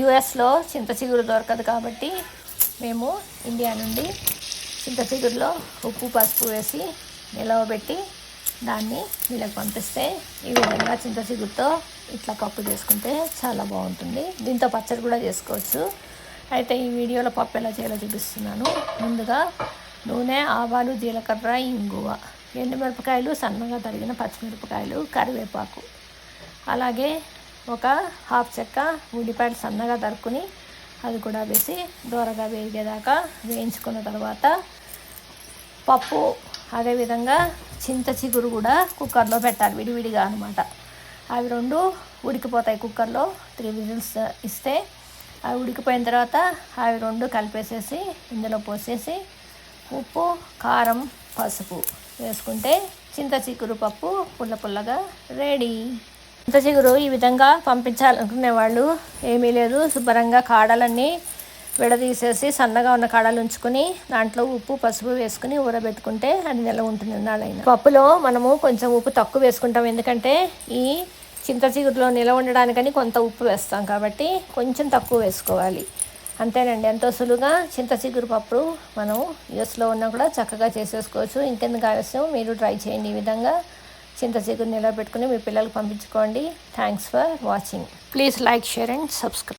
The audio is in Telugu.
యుఎస్లో చింత చిగురు దొరకదు కాబట్టి మేము ఇండియా నుండి చింత చిగురులో ఉప్పు పసుపు వేసి నిలవబెట్టి దాన్ని వీళ్ళకి పంపిస్తే ఈ విధంగా చింత చిగురుతో ఇట్లా పప్పు చేసుకుంటే చాలా బాగుంటుంది. దీంతో పచ్చడి కూడా చేసుకోవచ్చు. అయితే ఈ వీడియోలో పప్పు ఎలా చేయాలో చూపిస్తున్నాను. ముందుగా నూనె ఆవాలు జీలకర్ర ఇంగువ ఎండుమిరపకాయలు సన్నగా తరిగిన పచ్చిమిరపకాయలు కరివేపాకు అలాగే ఒక హాఫ్ చెక్క ఉల్లిపాయలు సన్నగా తరుక్కుని అది కూడా వేసి దూరగా వేగేదాకా వేయించుకున్న తర్వాత పప్పు అదేవిధంగా చింత చిగురు కూడా కుక్కర్లో పెట్టాలి విడివిడిగా అనమాట అవి రెండు ఉడికిపోతాయి కుక్కర్లో త్రీ విజిల్స్ ఇస్తే. అవి ఉడికిపోయిన తర్వాత అవి రెండు కలిపేసేసి ఇందులో పోసేసి ఉప్పు కారం పసుపు వేసుకుంటే చింత చిగురు పప్పు పుల్ల పుల్లగా రెడీ. చింత చిగురు ఈ విధంగా పంపించాలనుకునే వాళ్ళు ఏమీ లేదు. శుభ్రంగా కాడలన్నీ విడదీసేసి సన్నగా ఉన్న కాడలు ఉంచుకొని దాంట్లో ఉప్పు పసుపు వేసుకుని ఊరబెట్టుకుంటే అది నిల ఉంటుంది నాడైనా పప్పులో మనము కొంచెం ఉప్పు తక్కువ వేసుకుంటాం. ఎందుకంటే ఈ చింత చిగురులో నిలవ ఉండడానికని కొంత ఉప్పు వేస్తాం కాబట్టి కొంచెం తక్కువ వేసుకోవాలి. అంతేనండి. ఎంతో సులువుగా చింత చిగురు పప్పు మనం యూఎస్లో ఉన్నా కూడా చక్కగా చేసేసుకోవచ్చు. ఇంకెందుకు ఆలస్యం? మీరు ట్రై చేయండి ఈ విధంగా. చింతచిగురు నిలబెట్టుకుని మీ పిల్లలకు పంపించుకోండి. Thanks for watching please like share and subscribe